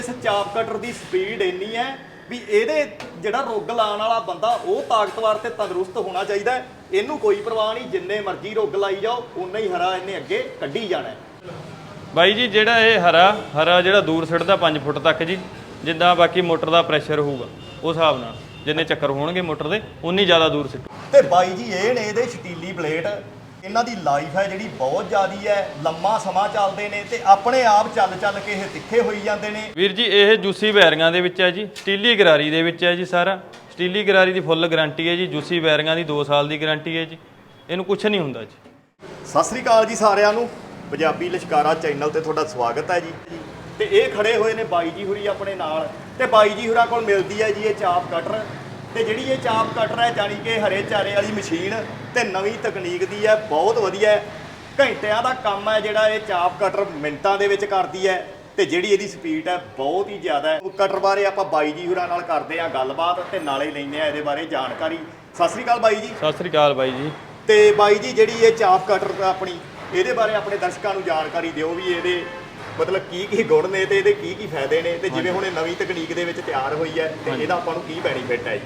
ਇਸ ਚਾਪ ਕਟਰ ਦੀ ਸਪੀਡ ਇੰਨੀ ਹੈ ਵੀ ਇਹਦੇ ਜਿਹੜਾ ਰੁੱਗ ਲਾਉਣ ਵਾਲਾ ਬੰਦਾ ਉਹ ਤਾਕਤਵਰ ਤੇ ਤੰਦਰੁਸਤ ਹੋਣਾ ਚਾਹੀਦਾ ਹੈ। ਇਹਨੂੰ ਕੋਈ ਪਰਵਾਹ ਨਹੀਂ ਜਿੰਨੇ ਮਰਜ਼ੀ ਰੁੱਗ ਲਾਈ ਜਾਓ ਉਨਾ ਹੀ ਹਰਾ ਇਹਨੇ ਅੱਗੇ ਕੱਢੀ ਜਾਣਾ ਹੈ। ਬਾਈ ਜੀ ਜਿਹੜਾ ਇਹ ਹਰਾ ਹਰਾ ਜਿਹੜਾ ਦੂਰ ਸਿੱਟਦਾ 5 ਫੁੱਟ ਤੱਕ ਜੀ ਜਿੱਦਾਂ ਬਾਕੀ ਮੋਟਰ ਦਾ ਪ੍ਰੈਸ਼ਰ ਹੋਊਗਾ ਉਸ ਹਿਸਾਬ ਨਾਲ ਜਿੰਨੇ ਚੱਕਰ ਹੋਣਗੇ ਮੋਟਰ ਦੇ ਉਨੀ ਜ਼ਿਆਦਾ ਦੂਰ ਸਿੱਟੂ ਤੇ ਬਾਈ ਜੀ ਇਹ ਨੇ ਇਹਦੇ ਸਟੀਲੀ ਪਲੇਟ ਇਹਨਾਂ ਦੀ ਲਾਈਫ ਹੈ ਜਿਹੜੀ ਬਹੁਤ ਜ਼ਿਆਦੀ ਹੈ ਲੰਮਾ ਸਮਾਂ ਚੱਲਦੇ ਨੇ ਤੇ ਆਪਣੇ ਆਪ ਚੱਲ ਚੱਲ ਕੇ ਇਹ ਤਿੱਖੇ ਹੋਈ ਜਾਂਦੇ ਨੇ। ਵੀਰ ਜੀ ਇਹ ਜੂਸੀ ਬੈਰਿੰਗਾਂ ਦੇ ਵਿੱਚ ਹੈ ਜੀ ਸਟੀਲੀ ਗਰਾਰੀ ਦੇ ਵਿੱਚ ਹੈ ਜੀ ਸਾਰਾ। ਸਟੀਲੀ ਗਰਾਰੀ ਦੀ ਫੁੱਲ ਗਾਰੰਟੀ ਹੈ ਜੀ ਜੂਸੀ ਬੈਰਿੰਗਾਂ ਦੀ 2 ਸਾਲ ਦੀ ਗਾਰੰਟੀ ਹੈ ਜੀ। ਇਹਨੂੰ ਕੁਝ ਨਹੀਂ ਹੁੰਦਾ ਜੀ। ਸਤਿ ਸ੍ਰੀ ਅਕਾਲ ਜੀ ਸਾਰਿਆਂ ਨੂੰ। ਪੰਜਾਬੀ ਲਸ਼ਕਾਰਾ ਚੈਨਲ ਤੇ ਤੁਹਾਡਾ ਸਵਾਗਤ ਹੈ ਜੀ। ਤੇ ਇਹ ਖੜੇ ਹੋਏ ਨੇ ਬਾਈ ਜੀ ਹੁਰੀ ਆਪਣੇ ਨਾਲ। ਤੇ ਬਾਈ ਜੀ ਹੁਰਾਂ ਕੋਲ ਮਿਲਦੀ ਹੈ ਜੀ ਇਹ ਚਾਪ ਕਟਰ। ਤੇ ਜਿਹੜੀ ਇਹ ਚਾਪ ਕਟਰ ਹੈ ਜਾਣੀ ਕਿ ਹਰੇ ਚਾਰੇ ਵਾਲੀ ਮਸ਼ੀਨ ਤੇ ਨਵੀਂ ਤਕਨੀਕ ਦੀ ਹੈ ਬਹੁਤ ਵਧੀਆ ਹੈ। ਘੰਟਿਆਂ ਦਾ ਕੰਮ ਹੈ ਜਿਹੜਾ ਇਹ ਚਾਪ ਕਟਰ ਮਿੰਟਾਂ ਦੇ ਵਿੱਚ ਕਰਦੀ ਹੈ ਤੇ ਜਿਹੜੀ ਇਹਦੀ ਸਪੀਡ ਹੈ ਬਹੁਤ ਹੀ ਜ਼ਿਆਦਾ ਹੈ। ਕਟਰ ਬਾਰੇ ਆਪਾਂ ਬਾਈ ਜੀ ਹੁਰਾਂ ਨਾਲ ਕਰਦੇ ਹਾਂ ਗੱਲਬਾਤ ਤੇ ਨਾਲੇ ਲੈਂਦੇ ਆ ਇਹਦੇ ਬਾਰੇ ਜਾਣਕਾਰੀ। ਸਤਿ ਸ੍ਰੀ ਅਕਾਲ ਬਾਈ ਜੀ। ਸਤਿ ਸ੍ਰੀ ਅਕਾਲ ਬਾਈ ਜੀ। ਤੇ ਬਾਈ ਜੀ ਜਿਹੜੀ ਇਹ ਚਾਪ ਕਟਰ ਆਪਣੀ ਇਹਦੇ ਬਾਰੇ ਆਪਣੇ ਦਰਸ਼ਕਾਂ ਨੂੰ ਜਾਣਕਾਰੀ ਦਿਓ ਵੀ ਇਹਦੇ ਮਤਲਬ ਕੀ ਕੀ ਗੁਣ ਨੇ ਤੇ ਇਹਦੇ ਕੀ ਕੀ ਫਾਇਦੇ ਨੇ ਤੇ ਜਿਵੇਂ ਹੁਣ ਇਹ ਨਵੀਂ ਤਕਨੀਕ ਦੇ ਵਿੱਚ ਤਿਆਰ ਹੋਈ ਹੈ ਤੇ ਇਹਦਾ ਆਪਾਂ ਨੂੰ ਕੀ ਬੈਨੀਫਿਟ ਹੈ ਜੀ?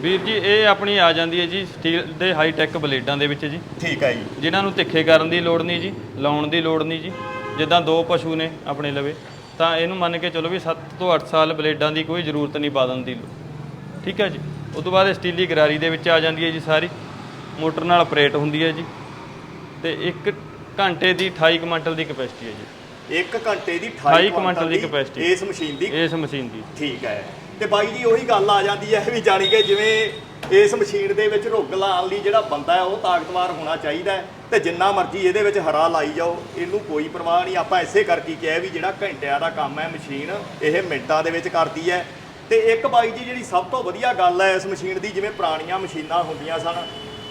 ਵੀਰ ਜੀ ਇਹ ਆਪਣੀ ਆ ਜਾਂਦੀ ਹੈ ਜੀ ਸਟੀਲ ਦੇ ਹਾਈ ਟੈਕ ਬਲੇਡਾਂ ਦੇ ਵਿੱਚ ਜੀ। ਠੀਕ ਹੈ ਜੀ। ਜਿਨ੍ਹਾਂ ਨੂੰ ਤਿੱਖੇ ਕਰਨ ਦੀ ਲੋੜ ਨਹੀਂ ਜੀ ਲਾਉਣ ਦੀ ਲੋੜ ਨਹੀਂ ਜੀ। ਜਿੱਦਾਂ ਦੋ ਪਸ਼ੂ ਨੇ ਆਪਣੇ ਲਵੇ ਤਾਂ ਇਹਨੂੰ ਮੰਨ ਕੇ ਚਲੋ ਵੀ 7 ਤੋਂ 8 ਸਾਲ ਬਲੇਡਾਂ ਦੀ ਕੋਈ ਜ਼ਰੂਰਤ ਨਹੀਂ ਪਾਦਨ ਦੀ ਠੀਕ ਹੈ ਜੀ। ਉਸ ਤੋਂ ਬਾਅਦ ਇਹ ਸਟੀਲੀ ਗਰਾਰੀ ਦੇ ਵਿੱਚ ਆ ਜਾਂਦੀ ਹੈ ਜੀ ਸਾਰੀ। ਮੋਟਰ ਨਾਲ ਆਪਰੇਟ ਹੁੰਦੀ ਹੈ ਜੀ। ਤੇ 1 ਘੰਟੇ ਦੀ 28 ਕੁਇੰਟਲ ਦੀ ਕਪੈਸਿਟੀ ਹੈ ਜੀ। 1 ਘੰਟੇ ਦੀ 28 28 ਕੁਇੰਟਲ ਦੀ capacity। ਇਸ ਮਸ਼ੀਨ ਦੀ। ਇਸ ਮਸ਼ੀਨ ਦੀ। ਠੀਕ ਹੈ। ਤੇ ਬਾਈ ਜੀ ਉਹੀ ਗੱਲ ਆ ਜਾਂਦੀ ਹੈ ਵੀ ਜਾਣੀ ਕਿ ਜਿਵੇਂ ਇਸ ਮਸ਼ੀਨ ਦੇ ਵਿੱਚ ਰੁੱਗ ਲਾਉਣ ਲਈ ਜਿਹੜਾ ਬੰਦਾ ਹੈ ਉਹ ਤਾਕਤਵਰ ਹੋਣਾ ਚਾਹੀਦਾ ਹੈ ਤੇ ਜਿੰਨਾ ਮਰਜ਼ੀ ਇਹਦੇ ਵਿੱਚ ਹਰਾ ਲਾਈ ਜਾਓ ਇਹਨੂੰ ਕੋਈ ਪਰਵਾਹ ਨਹੀਂ। ਆਪਾਂ ਇਸੇ ਕਰਕੇ ਕਿਹਾ ਵੀ ਜਿਹੜਾ ਘੰਟਿਆਂ ਦਾ ਕੰਮ ਹੈ ਮਸ਼ੀਨ ਇਹ ਮਿੰਟਾਂ ਦੇ ਵਿੱਚ ਕਰਦੀ ਹੈ। ਤੇ ਇੱਕ ਬਾਈ ਜੀ ਜਿਹੜੀ ਸਭ ਤੋਂ ਵਧੀਆ ਗੱਲ ਹੈ ਇਸ ਮਸ਼ੀਨ ਦੀ ਜਿਵੇਂ ਪੁਰਾਣੀਆਂ ਮਸ਼ੀਨਾਂ ਹੁੰਦੀਆਂ ਸਨ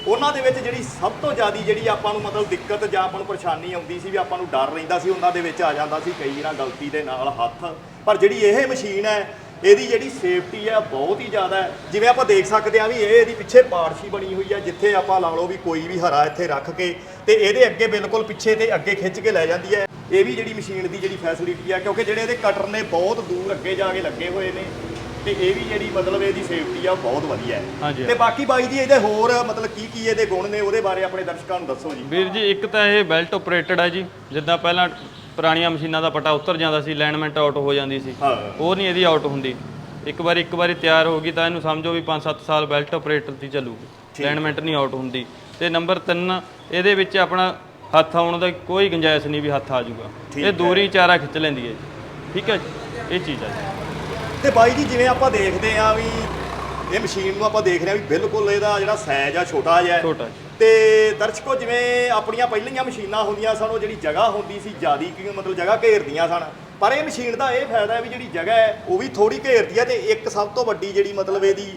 ਉਹਨਾਂ ਦੇ ਵਿੱਚ ਜਿਹੜੀ ਸਭ ਤੋਂ ਜ਼ਿਆਦਾ ਜਿਹੜੀ ਆਪਾਂ ਨੂੰ ਮਤਲਬ ਦਿੱਕਤ ਜਾਂ ਆਪਾਂ ਨੂੰ ਪਰੇਸ਼ਾਨੀ ਆਉਂਦੀ ਸੀ ਵੀ ਆਪਾਂ ਨੂੰ ਡਰ ਰਹਿੰਦਾ ਸੀ, ਉਹਨਾਂ ਦੇ ਵਿੱਚ ਆ ਜਾਂਦਾ ਸੀ ਕਈ ਵਾਰ ਗਲਤੀ ਦੇ ਨਾਲ ਹੱਥ। ਪਰ ਜਿਹੜੀ ਇਹ ਮਸ਼ੀਨ ਹੈ, ਇਹਦੀ ਜਿਹੜੀ ਸੇਫਟੀ ਹੈ, ਬਹੁਤ ਹੀ ਜ਼ਿਆਦਾ ਹੈ। ਜਿਵੇਂ ਆਪਾਂ ਦੇਖ ਸਕਦੇ ਹਾਂ ਵੀ ਇਹ ਇਹਦੀ ਪਿੱਛੇ ਪਾਰਸ਼ੀ ਬਣੀ ਹੋਈ ਹੈ, ਜਿੱਥੇ ਆਪਾਂ ਲਾ ਲਓ ਵੀ ਕੋਈ ਵੀ ਹਰਾ ਇੱਥੇ ਰੱਖ ਕੇ ਤੇ ਇਹਦੇ ਅੱਗੇ ਬਿਲਕੁਲ ਪਿੱਛੇ ਤੇ ਅੱਗੇ ਖਿੱਚ ਕੇ ਲੈ ਜਾਂਦੀ ਹੈ। ਇਹ ਵੀ ਜਿਹੜੀ ਮਸ਼ੀਨ ਦੀ ਜਿਹੜੀ ਫੈਸਿਲਿਟੀ ਹੈ, ਕਿਉਂਕਿ ਜਿਹੜੇ ਇਹਦੇ ਕਟਰ ਨੇ ਬਹੁਤ ਦੂਰ ਅੱਗੇ ਜਾ ਕੇ ਲੱਗੇ ਹੋਏ ਨੇ। ਤੇ ਇਹ ਵੀ ਜਿਹੜੀ ਮਤਲਬ ਇਹਦੀ ਸੇਫਟੀ ਆ ਉਹ ਬਹੁਤ ਵਧੀਆ ਹੈ। ਹਾਂਜੀ। ਤੇ ਬਾਕੀ ਬਾਈ ਜੀ ਇਹਦੇ ਹੋਰ ਮਤਲਬ ਕੀ ਕੀ ਇਹਦੇ ਗੁਣ ਨੇ ਉਹਦੇ ਬਾਰੇ ਆਪਣੇ ਦਰਸ਼ਕਾਂ ਨੂੰ ਦੱਸੋ ਜੀ। ਵੀਰ ਜੀ ਇੱਕ ਤਾਂ ਇਹ ਬੈਲਟ ਆਪਰੇਟਡ ਹੈ ਜੀ ਜਿੱਦਾਂ ਪਹਿਲਾਂ ਪੁਰਾਣੀਆਂ ਮਸ਼ੀਨਾਂ ਦਾ ਪਟਾ ਉੱਤਰ ਜਾਂਦਾ ਸੀ ਲਾਈਨਮੈਂਟ ਆਊਟ ਹੋ ਜਾਂਦੀ ਸੀ। ਹਾਂ। ਉਹ ਨਹੀਂ ਇਹਦੀ ਆਊਟ ਹੁੰਦੀ। ਇੱਕ ਵਾਰੀ ਇੱਕ ਵਾਰੀ ਤਿਆਰ ਹੋ ਗਈ ਤਾਂ ਇਹਨੂੰ ਸਮਝੋ ਵੀ 5-7 ਸਾਲ ਬੈਲਟ ਆਪਰੇਟਰ ਦੀ ਚੱਲੂਗੀ। ਲਾਈਨਮੈਂਟ ਨਹੀਂ ਆਊਟ ਹੁੰਦੀ। ਤੇ ਨੰਬਰ 3 ਇਹਦੇ ਵਿੱਚ ਆਪਣਾ ਹੱਥ ਆਉਣ ਦਾ ਕੋਈ ਗੁੰਜਾਇਸ਼ ਨਹੀਂ ਵੀ ਹੱਥ ਆ ਜਾਊਗਾ। ਠੀਕ ਇਹ ਦੂਰੀ ਚਾਰਾ ਖਿੱਚ ਲੈਂਦੀ ਹੈ ਜੀ। ਠੀਕ ਹੈ ਜੀ? ਇਹ ਚੀਜ਼ ਹੈ ਜੀ। ਤੇ ਬਾਈ ਜੀ ਜਿਵੇਂ ਆਪਾਂ ਦੇਖਦੇ ਆ ਵੀ ਇਹ ਮਸ਼ੀਨ ਨੂੰ ਆਪਾਂ ਦੇਖ ਰਹੇ ਆ ਵੀ ਬਿਲਕੁਲ ਇਹਦਾ ਜਿਹੜਾ ਸਾਈਜ਼ ਆ ਛੋਟਾ ਜਿਹਾ ਹੈ। ਛੋਟਾ ਜੀ। ਤੇ ਦਰਸ਼ਕੋ ਜਿਵੇਂ ਆਪਣੀਆਂ ਪਹਿਲੀਆਂ ਮਸ਼ੀਨਾਂ ਹੁੰਦੀਆਂ ਸਨ ਉਹ ਜਿਹੜੀ ਜਗ੍ਹਾ ਹੁੰਦੀ ਸੀ ਜਿਆਦੀ ਕਿ ਮਤਲਬ ਜਗ੍ਹਾ ਘੇਰਦੀਆਂ ਸਨ ਪਰ ਇਹ ਮਸ਼ੀਨ ਦਾ ਇਹ ਫਾਇਦਾ ਹੈ ਵੀ ਜਿਹੜੀ ਜਗ੍ਹਾ ਹੈ ਉਹ ਵੀ ਥੋੜੀ ਘੇਰਦੀ ਹੈ ਤੇ ਇੱਕ ਸਭ ਤੋਂ ਵੱਡੀ ਜਿਹੜੀ ਮਤਲਬ ਇਹਦੀ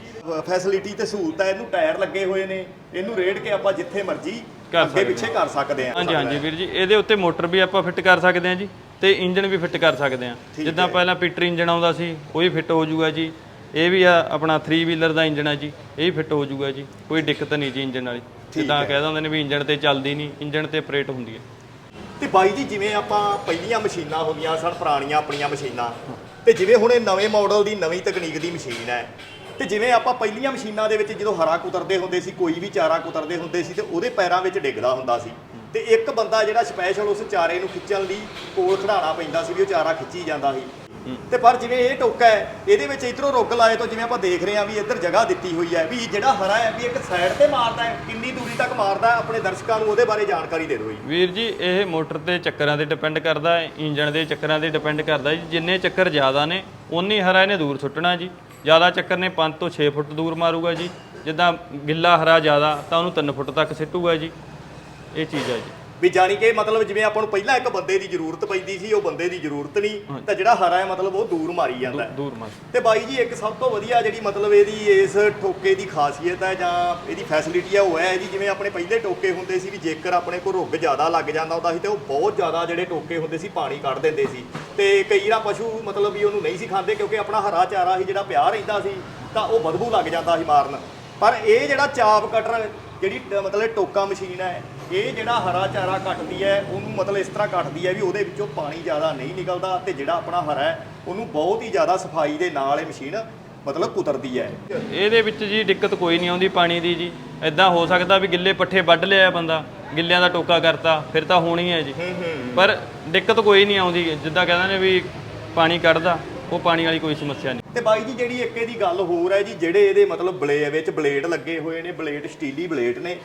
ਫੈਸਿਲਿਟੀ ਤੇ ਸਹੂਲਤ ਹੈ ਇਹਨੂੰ ਟਾਇਰ ਲੱਗੇ ਹੋਏ ਨੇ ਇਹਨੂੰ ਰੇੜ ਕੇ ਆਪਾਂ ਜਿੱਥੇ ਮਰਜ਼ੀ ਕਰ ਅੱਗੇ ਸਕਦੇ ਪਿੱਛੇ ਕਰ ਸਕਦੇ ਹਾਂ ਹਾਂਜੀ ਹਾਂਜੀ ਵੀਰ ਜੀ ਇਹਦੇ ਉੱਤੇ ਮੋਟਰ ਵੀ ਆਪਾਂ ਫਿੱਟ ਕਰ ਸਕਦੇ ਹਾਂ ਜੀ ਤੇ ਇੰਜਨ ਵੀ ਫਿੱਟ ਕਰ ਸਕਦੇ ਹਾਂ ਜਿੱਦਾਂ ਪਹਿਲਾਂ ਪੀਟਰ ਇੰਜਨ ਆਉਂਦਾ ਸੀ ਉਹ ਵੀ ਫਿੱਟ ਹੋ ਜਾਊਗਾ ਜੀ। ਇਹ ਵੀ ਆ ਆਪਣਾ 3 ਵੀਲਰ ਦਾ ਇੰਜਨ ਹੈ ਜੀ ਇਹ ਵੀ ਫਿੱਟ ਹੋ ਜਾਊਗਾ ਜੀ। ਕੋਈ ਦਿੱਕਤ ਨਹੀਂ ਜੀ ਇੰਜਨ ਵਾਲੀ। ਜਿੱਦਾਂ ਕਹਿ ਦਿੰਦੇ ਨੇ ਵੀ ਇੰਜਨ ਤੇ ਚੱਲਦੀ ਨਹੀਂ ਇੰਜਨ ਤੇ ਆਪਰੇਟ ਹੁੰਦੀ ਹੈ। ਤੇ ਬਾਈ ਜੀ ਜਿਵੇਂ ਆਪਾਂ ਪਹਿਲੀਆਂ ਮਸ਼ੀਨਾਂ ਹੁੰਦੀਆਂ ਸਨ ਪੁਰਾਣੀਆਂ ਆਪਣੀਆਂ ਮਸ਼ੀਨਾਂ ਤੇ ਜਿਵੇਂ ਹੁਣ ਇਹ ਨਵੇਂ ਮਾਡਲ ਦੀ ਨਵੀਂ ਤਕਨੀਕ ਦੀ ਮਸ਼ੀਨ ਹੈ ਤੇ ਜਿਵੇਂ ਆਪਾਂ ਪਹਿਲੀਆਂ ਮਸ਼ੀਨਾਂ ਦੇ ਵਿੱਚ ਜਦੋਂ ਹਰਾ ਕੁਤਰਦੇ ਹੁੰਦੇ ਸੀ ਕੋਈ ਵੀ ਚਾਰਾ ਕੁਤਰਦੇ ਹੁੰਦੇ ਸੀ ਤੇ ਉਹਦੇ ਪੈਰਾਂ ਵਿੱਚ ਡਿੱਗਦਾ ਹੁੰਦਾ ਸੀ। ਤੇ ਇੱਕ ਬੰਦਾ ਜਿਹੜਾ ਸਪੈਸ਼ਲ ਉਸ ਚਾਰੇ ਨੂੰ ਖਿੱਚਣ ਲਈ ਕੋਲ ਖੜਾਉਣਾ ਪੈਂਦਾ ਸੀ ਵੀ ਉਹ ਚਾਰਾ ਖਿੱਚੀ ਜਾਂਦਾ ਸੀ। ਤੇ ਪਰ ਜਿਵੇਂ ਇਹ ਟੋਕਾ ਹੈ ਇਹਦੇ ਵਿੱਚ ਇਧਰੋਂ ਰੁੱਗ ਲਾਏ ਤੋਂ ਜਿਵੇਂ ਆਪਾਂ ਦੇਖ ਰਹੇ ਹਾਂ ਵੀ ਇੱਧਰ ਜਗ੍ਹਾ ਦਿੱਤੀ ਹੋਈ ਹੈ ਵੀ ਜਿਹੜਾ ਹਰਾ ਹੈ ਵੀ ਇੱਕ ਸਾਈਡ ਤੇ ਮਾਰਦਾ ਹੈ ਕਿੰਨੀ ਦੂਰੀ ਤੱਕ ਮਾਰਦਾ ਆਪਣੇ ਦਰਸ਼ਕਾਂ ਨੂੰ ਉਹਦੇ ਬਾਰੇ ਜਾਣਕਾਰੀ ਦੇ ਦਿਓ ਜੀ। ਵੀਰ ਜੀ ਇਹ ਮੋਟਰ ਤੇ ਚੱਕਰਾਂ ਤੇ ਡਿਪੈਂਡ ਕਰਦਾ ਹੈ ਇੰਜਨ ਦੇ ਚੱਕਰਾਂ ਤੇ ਡਿਪੈਂਡ ਕਰਦਾ ਜੀ। ਜਿੰਨੇ ਚੱਕਰ ਜ਼ਿਆਦਾ ਨੇ ਉਨੀ ਹਰਾ ਇਹਨੇ ਦੂਰ ਸੁੱਟਣਾ ਜੀ। ਜ਼ਿਆਦਾ ਚੱਕਰ ਨੇ 5 ਤੋਂ 6 ਫੁੱਟ ਦੂਰ ਮਾਰੂਗਾ ਜੀ। ਜਿੱਦਾਂ ਗਿੱਲਾ ਹਰਾ ਜ਼ਿਆਦਾ ਤਾਂ ਉਹਨੂੰ 3 ਫੁੱਟ ਤੱਕ ਸਿੱਟੂਗਾ ਜੀ। ਇਹ ਚੀਜ਼ ਹੈ ਜੀ। ਵੀ ਜਾਣੀ ਕਿ ਮਤਲਬ ਜਿਵੇਂ ਆਪਾਂ ਨੂੰ ਪਹਿਲਾਂ ਇੱਕ ਬੰਦੇ ਦੀ ਜ਼ਰੂਰਤ ਪੈਂਦੀ ਸੀ ਉਹ ਬੰਦੇ ਦੀ ਜ਼ਰੂਰਤ ਨਹੀਂ ਤਾਂ ਜਿਹੜਾ ਹਰਾ ਹੈ ਮਤਲਬ ਉਹ ਦੂਰ ਮਾਰੀ ਜਾਂਦਾ ਹੈ। ਦੂਰ ਮਾਰ। ਤੇ ਬਾਈ ਜੀ ਇੱਕ ਸਭ ਤੋਂ ਵਧੀਆ ਜਿਹੜੀ ਮਤਲਬ ਇਹਦੀ ਇਸ ਟੋਕੇ ਦੀ ਖਾਸੀਅਤ ਹੈ ਜਾਂ ਇਹਦੀ ਫੈਸਿਲਿਟੀ ਹੈ ਉਹ ਹੈ ਜੀ ਜਿਵੇਂ ਆਪਣੇ ਪਹਿਲੇ ਟੋਕੇ ਹੁੰਦੇ ਸੀ ਵੀ ਜੇਕਰ ਆਪਣੇ ਕੋਲ ਰੁੱਗ ਜ਼ਿਆਦਾ ਲੱਗ ਜਾਂਦਾ ਹੁੰਦਾ ਸੀ ਤੇ ਉਹ ਬਹੁਤ ਜ਼ਿਆਦਾ ਜਿਹੜੇ ਟੋਕੇ ਹੁੰਦੇ ਸੀ ਪਾਣੀ ਕੱਢ ਦਿੰਦੇ ਸੀ। ਤੇ ਕਈ ਵਾਰ ਪਸ਼ੂ ਮਤਲਬ ਵੀ ਉਹਨੂੰ ਨਹੀਂ ਸੀ ਖਾਂਦੇ ਕਿਉਂਕਿ ਆਪਣਾ ਹਰਾ ਚਾਰਾ ਸੀ ਜਿਹੜਾ ਪਿਆ ਰਹਿੰਦਾ ਸੀ ਤਾਂ ਉਹ ਬਦਬੂ ਲੱਗ ਜਾਂਦਾ ਸੀ ਮਾਰਨ। ਪਰ ਇਹ ਜਿਹੜਾ ਚਾਪ ਕਟਰ ਜਿਹੜੀ ਟ- ਮਤਲਬ ਟੋਕਾ ਮਸ਼ੀਨ ਹੈ ਇਹ ਜਿਹੜਾ ਹਰਾ ਚਾਰਾ ਕੱਟਦੀ ਹੈ ਉਹਨੂੰ ਮਤਲਬ ਇਸ ਤਰ੍ਹਾਂ ਕੱਟਦੀ ਹੈ ਵੀ ਉਹਦੇ ਵਿੱਚੋਂ ਪਾਣੀ ਜ਼ਿਆਦਾ ਨਹੀਂ ਨਿਕਲਦਾ ਤੇ ਜਿਹੜਾ ਆਪਣਾ ਹਰਾ ਹੈ ਉਹਨੂੰ ਬਹੁਤ ਹੀ ਜ਼ਿਆਦਾ ਸਫ਼ਾਈ ਦੇ ਨਾਲ ਇਹ ਮਸ਼ੀਨ ਮਤਲਬ ਕੁਤਰਦੀ ਹੈ। ਇਹਦੇ ਵਿੱਚ ਜੀ ਦਿੱਕਤ ਕੋਈ ਨਹੀਂ ਆਉਂਦੀ ਪਾਣੀ ਦੀ ਜੀ। ਐਦਾਂ ਹੋ ਸਕਦਾ ਵੀ ਗਿੱਲੇ ਪੱਠੇ ਵੱਢ ਲਿਆ ਬੰਦਾ ਗਿੱਲਿਆਂ ਦਾ ਟੋਕਾ ਕਰਤਾ ਫਿਰ ਤਾਂ ਹੋਣੀ ਹੈ ਜੀ। ਪਰ ਦਿੱਕਤ ਕੋਈ ਨਹੀਂ ਆਉਂਦੀ ਜਿੱਦਾਂ ਕਹਿੰਦੇ ਨੇ ਵੀ ਪਾਣੀ ਕੱਢਦਾ ਉਹ ਪਾਣੀ ਵਾਲੀ ਕੋਈ ਸਮੱਸਿਆ ਨਹੀਂ। ਤੇ ਬਾਈ ਜੀ ਜਿਹੜੀ ਇੱਕ ਇਹਦੀ ਗੱਲ ਹੋਰ ਹੈ ਜੀ ਜਿਹੜੇ ਇਹਦੇ ਮਤਲਬ ਬਲੇ ਵਿੱਚ ਬਲੇਡ ਲੱਗੇ ਹੋਏ ਨੇ ਬਲੇਡ ਸਟੀਲੀ ਬਲੇਡ ਨੇ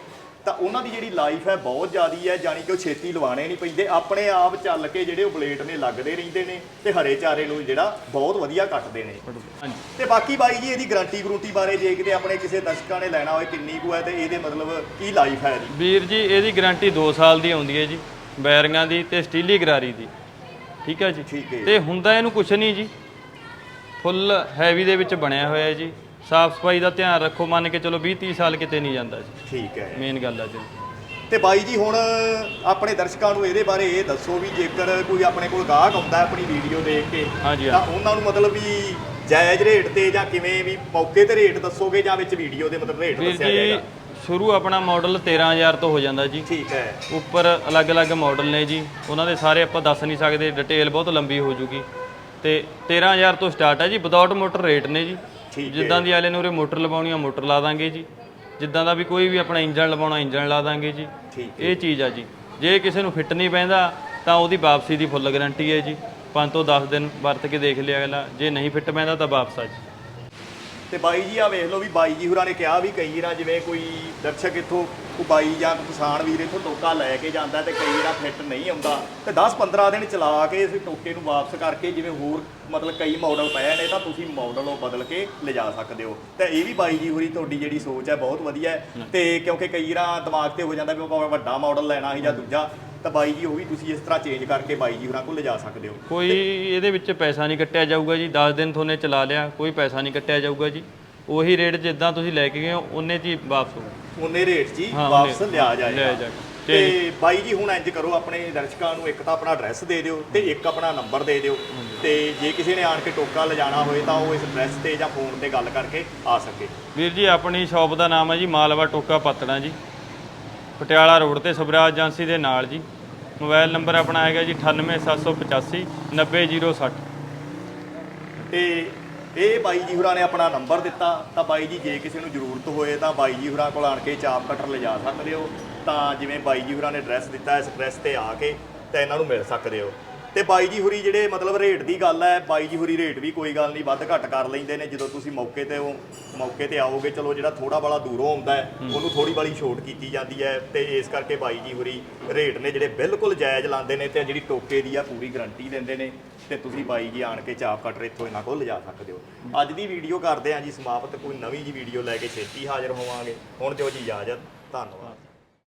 ਤਾਂ ਉਹਨਾਂ ਦੀ ਜਿਹੜੀ ਲਾਈਫ ਹੈ ਬਹੁਤ ਜ਼ਿਆਦੀ ਹੈ ਜਾਨੀ ਕਿ ਉਹ ਛੇਤੀ ਲਵਾਣੇ ਨਹੀਂ ਪੈਂਦੇ। ਆਪਣੇ ਆਪ ਚੱਲ ਕੇ ਜਿਹੜੇ ਉਹ ਬਲੇਡ ਨੇ ਲੱਗਦੇ ਰਹਿੰਦੇ ਨੇ ਤੇ ਹਰੇ ਚਾਰੇ ਨੂੰ ਜਿਹੜਾ ਬਹੁਤ ਵਧੀਆ ਕੱਟਦੇ ਨੇ। ਹਾਂਜੀ। ਤੇ ਬਾਕੀ ਬਾਈ ਜੀ ਇਹਦੀ ਗਾਰੰਟੀ ਗਰੰਟੀ ਬਾਰੇ ਜੇ ਕਿਤੇ ਆਪਣੇ ਕਿਸੇ ਦਰਸ਼ਕਾਂ ਨੇ ਲੈਣਾ ਹੋਵੇ ਕਿੰਨੀ ਕੁ ਹੈ ਤੇ ਇਹਦੇ ਮਤਲਬ ਕੀ ਲਾਈਫ ਹੈ ਇਹਦੀ? ਵੀਰ ਜੀ ਇਹਦੀ ਗਾਰੰਟੀ 2 ਸਾਲ ਦੀ ਆਉਂਦੀ ਹੈ ਜੀ ਬੈਰਿੰਗਾਂ ਦੀ ਤੇ ਸਟੀਲੀ ਗਰਾਰੀ ਦੀ। ਠੀਕ ਹੈ ਜੀ? ਠੀਕ ਹੈ। ਤੇ ਹੁੰਦਾ ਇਹਨੂੰ ਕੁਛ ਨਹੀਂ ਜੀ। ਫੁੱਲ ਹੈਵੀ ਦੇ ਵਿੱਚ ਬਣਿਆ ਹੋਇਆ ਹੈ ਜੀ। ਸਾਫ਼ ਸਫ਼ਾਈ ਦਾ ਧਿਆਨ ਰੱਖੋ ਮੰਨ ਕੇ ਚਲੋ 20 30 ਸਾਲ ਕਿਤੇ ਨਹੀਂ ਜਾਂਦਾ ਜੀ। ਠੀਕ ਹੈ। ਮੇਨ ਗੱਲ ਆ ਜੀ। ਤੇ ਬਾਈ ਜੀ ਹੁਣ ਆਪਣੇ ਦਰਸ਼ਕਾਂ ਨੂੰ ਇਹਦੇ ਬਾਰੇ ਇਹ ਦੱਸੋ ਵੀ ਜੇਕਰ ਕੋਈ ਆਪਣੇ ਕੋਲ ਗਾਹਕ ਆਉਂਦਾ ਹੈ ਆਪਣੀ ਵੀਡੀਓ ਦੇਖ ਕੇ ਹਾਂਜੀ, ਤਾਂ ਉਹਨਾਂ ਨੂੰ ਮਤਲਬ ਵੀ ਜਾਇਜ਼ ਰੇਟ ਤੇ ਜਾਂ ਕਿਵੇਂ ਵੀ ਮੌਕੇ ਤੇ ਰੇਟ ਦੱਸੋਗੇ ਜਾਂ ਵਿੱਚ ਵੀਡੀਓ ਦੇ ਮਤਲਬ ਰੇਟ ਵੀਰ ਦੱਸਿਆ ਜੀ ਜਾਏਗਾ? ਸ਼ੁਰੂ ਆਪਣਾ ਮਾਡਲ 13000 ਤੋਂ ਹੋ ਜਾਂਦਾ ਜੀ। ਠੀਕ ਹੈ। ਉੱਪਰ ਅਲੱਗ-ਅਲੱਗ ਮਾਡਲ ਨੇ ਜੀ। ਉਹਨਾਂ ਦੇ ਸਾਰੇ ਆਪਾਂ ਦੱਸ ਨਹੀਂ ਸਕਦੇ ਡਿਟੇਲ ਬਹੁਤ ਲੰਬੀ ਹੋ ਜੂਗੀ। ਤੇ 13000 ਤੋਂ ਸਟਾਰਟ ਹੈ ਜੀ ਵਿਦਆਊਟ ਮੋਟਰ ਰੇਟ ਨੇ ਜੀ। ਹੈ। ਜਿੱਦਾਂ ਦੀ ਆਲੇ ਨੂੰ ਉਰੇ ਮੋਟਰ ਲਵਾਉਣੀ ਆ ਮੋਟਰ ਲਾ ਦਾਂਗੇ ਜੀ। ਜਿੱਦਾਂ ਦਾ ਵੀ ਕੋਈ ਵੀ ਆਪਣਾ ਇੰਜਨ ਲਵਾਉਣਾ ਇੰਜਨ ਲਾ ਦਾਂਗੇ ਜੀ। ਇਹ ਚੀਜ਼ ਆ ਜੀ। ਜੇ ਕਿਸੇ ਨੂੰ ਫਿੱਟ ਨਹੀਂ ਪੈਂਦਾ ਤਾਂ ਉਹਦੀ ਵਾਪਸੀ ਦੀ ਫੁੱਲ ਗਾਰੰਟੀ ਹੈ ਜੀ। 5 ਤੋਂ 10 ਦਿਨ ਵਰਤ ਕੇ ਦੇਖ ਲਿਆ ਅਗਲਾ। ਜੇ ਨਹੀਂ ਫਿੱਟ ਪੈਂਦਾ ਤਾਂ ਵਾਪਸ ਆ ਜੀ। ਤੇ ਬਾਈ ਜੀ ਆ ਵੇਖ ਲਓ ਵੀ ਬਾਈ ਜੀ ਹੁਰਾਂ ਨੇ ਕਿਹਾ ਵੀ ਕਈ ਵਾਰ ਜਿਵੇਂ ਕੋਈ ਦਰਸ਼ਕ ਇੱਥੋਂ ਕੋਈ ਬਾਈ ਜਾਂ ਕਿਸਾਨ ਵੀਰ ਇੱਥੋਂ ਟੋਕਾ ਲੈ ਕੇ ਜਾਂਦਾ ਤੇ ਕਈ ਵਾਰ ਫਿੱਟ ਨਹੀਂ ਆਉਂਦਾ ਤੇ 10-15 ਦਿਨ ਚਲਾ ਕੇ ਇਸ ਟੋਕੇ ਨੂੰ ਵਾਪਸ ਕਰਕੇ ਜਿਵੇਂ ਹੋਰ ਮਤਲਬ ਕਈ ਮਾਡਲ ਪਏ ਨੇ ਤਾਂ ਤੁਸੀਂ ਮਾਡਲ ਉਹ ਬਦਲ ਕੇ ਲਿਜਾ ਸਕਦੇ ਹੋ। ਤੇ ਇਹ ਵੀ ਬਾਈ ਜੀ ਹੁਰੀ ਤੁਹਾਡੀ ਜਿਹੜੀ ਸੋਚ ਹੈ ਬਹੁਤ ਵਧੀਆ ਹੈ। ਤੇ ਕਿਉਂਕਿ ਕਈ ਵਾਰ ਦਿਮਾਗ ਤੇ ਹੋ ਜਾਂਦਾ ਵੀ ਆਪਾਂ ਵੱਡਾ ਮਾਡਲ ਲੈਣਾ ਸੀ ਜਾਂ ਦੂਜਾ ਤਾਂ ਬਾਈ ਜੀ ਉਹ ਵੀ ਤੁਸੀਂ ਇਸ ਤਰ੍ਹਾਂ ਚੇਂਜ ਕਰਕੇ ਬਾਈ ਜੀ ਹੁਰਾਂ ਕੋਲ ਲਿਜਾ ਸਕਦੇ ਹੋ। ਕੋਈ ਇਹਦੇ ਵਿੱਚ ਪੈਸਾ ਨਹੀਂ ਕੱਟਿਆ ਜਾਊਗਾ ਜੀ 10 ਦਿਨ ਤੁਹਾਨੇ ਚਲਾ ਲਿਆ ਕੋਈ ਪੈਸਾ ਨਹੀਂ ਕੱਟਿਆ ਜਾਊਗਾ ਜੀ। ਉਹੀ ਰੇਟ ਜਿੱਦਾਂ ਤੁਸੀਂ ਲੈ ਕੇ ਗਏ ਹੋ ਉਹਨੇ ਹੀ ਵਾਪਸ ਹੋਊ ਉਹਨੇ ਰੇਟ 'ਚ ਹੀ ਹਾਂ, ਵਾਪਸ ਲਿਆ ਲਿਆ ਜਾਏਗਾ। ਜਾਏਗਾ। ਤੇ ਬਾਈ ਜੀ ਹੁਣ ਇੰਜ ਕਰੋ ਆਪਣੇ ਦਰਸ਼ਕਾਂ ਨੂੰ ਇੱਕ ਤਾਂ ਆਪਣਾ ਐਡਰੈਸ ਦੇ ਦਿਓ ਤੇ ਇੱਕ ਆਪਣਾ ਨੰਬਰ ਦੇ ਦਿਓ। ਤੇ ਜੇ ਕਿਸੇ ਨੇ ਆਣ ਕੇ ਟੋਕਾ ਲਿਜਾਣਾ ਹੋਏ ਤਾਂ ਉਹ ਇਸ ਐਡਰੈਸ ਤੇ ਜਾਂ ਫੋਨ ਤੇ ਗੱਲ ਕਰਕੇ ਆ ਸਕੇ। ਵੀਰ ਜੀ ਆਪਣੀ ਸ਼ਾਪ ਦਾ ਨਾਮ ਹੈ ਜੀ ਮਾਲਵਾ ਟੋਕਾ ਪਤੜਾ ਜੀ। ਪਟਿਆਲਾ ਰੋਡ ਤੇ ਸਵਰਾਜ ਏਜੰਸੀ ਦੇ ਨਾਲ ਜੀ। ਮੋਬਾਈਲ ਨੰਬਰ ਆਪਣਾ ਹੈਗਾ ਜੀ 98785 90060 ਤੇ ਇਹ ਬਾਈ ਜੀ ਹੁਰਾਂ ਨੇ ਆਪਣਾ ਨੰਬਰ ਦਿੱਤਾ, ਤਾਂ ਬਾਈ ਜੀ ਜੇ ਕਿਸੇ ਨੂੰ ਜ਼ਰੂਰਤ ਹੋਏ ਤਾਂ ਬਾਈ ਜੀ ਹੁਰਾਂ ਕੋਲ ਆਣ ਕੇ ਚਾਪ ਕਟਰ ਲਿਜਾ ਸਕਦੇ ਹੋ। ਤਾਂ ਜਿਵੇਂ ਬਾਈ ਜੀ ਹੁਰਾਂ ਨੇ ਐਡਰੈਸ ਦਿੱਤਾ ਇਸ ਐਡਰੈਸ ਤੇ ਆ ਕੇ ਤਾਂ ਇਹਨਾਂ ਨੂੰ ਮਿਲ ਸਕਦੇ ਹੋ। ਤੇ ਬਾਈ ਜੀ ਹੁਰੀ ਜਿਹੜੇ ਮਤਲਬ ਰੇਟ ਦੀ ਗੱਲ ਹੈ ਬਾਈ ਜੀ ਹੁਰੀ ਰੇਟ ਵੀ ਕੋਈ ਗੱਲ ਨਹੀਂ ਵੱਧ ਘੱਟ ਕਰ ਲੈਂਦੇ ਨੇ ਜਦੋਂ ਤੁਸੀਂ ਮੌਕੇ ਤੇ ਉਹ ਮੌਕੇ ਤੇ ਆਓਗੇ ਚਲੋ ਜਿਹੜਾ ਥੋੜਾ ਬਾਲਾ ਦੂਰੋਂ ਆਉਂਦਾ ਹੈ ਉਹਨੂੰ ਥੋੜੀ ਬਾਲੀ ਛੋਟ ਕੀਤੀ ਜਾਂਦੀ ਹੈ ਤੇ ਇਸ ਕਰਕੇ ਬਾਈ ਜੀ ਹੁਰੀ ਰੇਟ ਨੇ ਜਿਹੜੇ ਬਿਲਕੁਲ ਜਾਇਜ਼ ਲਾਉਂਦੇ ਨੇ ਤੇ ਜਿਹੜੀ ਟੋਕੇ ਦੀ ਆ ਪੂਰੀ ਗਾਰੰਟੀ ਦਿੰਦੇ ਨੇ ਤੇ ਤੁਸੀਂ ਬਾਈ ਜੀ ਆਣ ਕੇ ਚਾਪ ਕਟਰ ਇੱਥੋਂ ਇਹਨਾਂ ਕੋਲ ਲਿਜਾ ਸਕਦੇ ਹੋ। ਅੱਜ ਦੀ ਵੀਡੀਓ ਕਰਦੇ ਹਾਂ ਜੀ ਸਮਾਪਤ ਕੋਈ ਨਵੀਂ ਜੀ ਵੀਡੀਓ ਲੈ ਕੇ ਛੇਤੀ ਹਾਜ਼ਰ ਹੋਵਾਂਗੇ। ਹੁਣ ਦਿਓ ਜੀ ਇਜਾਜ਼ਤ ਧੰਨਵਾਦ।